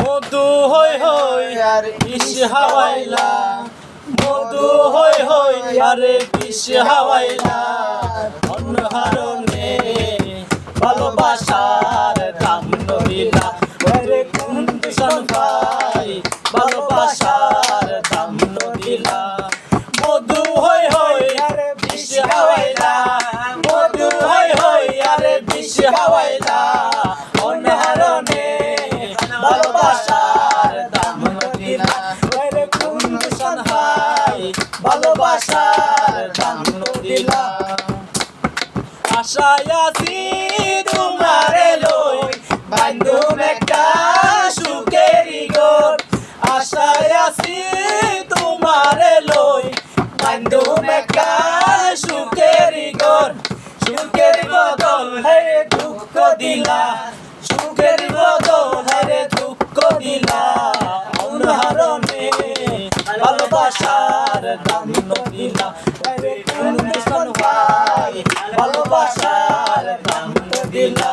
মধু হই হই আর বিষ হাওয়াইলা। মধু হই হই আরে বিষ হাওয়াইলা। অন্য হারণে ভালোবাসার দাম নদিলা ওরে কোন ভাই ভালোবাসার দাম নদিলা মধু হই হই আরে বিষ হাওয়াইলা। মধু হই হই আরে বিষ হাওয়াইলা। ভালোবাসার দাম নদিলা আশায় আছি তোমারে লই বান্ধব একটা সুখেরই ঘর আশায় আছি সুখের দুঃখ দিলা, সুখের ভালোবাসার দাম দিলা রে কোন দুশ্মন ভালোবাসার দাম দিলা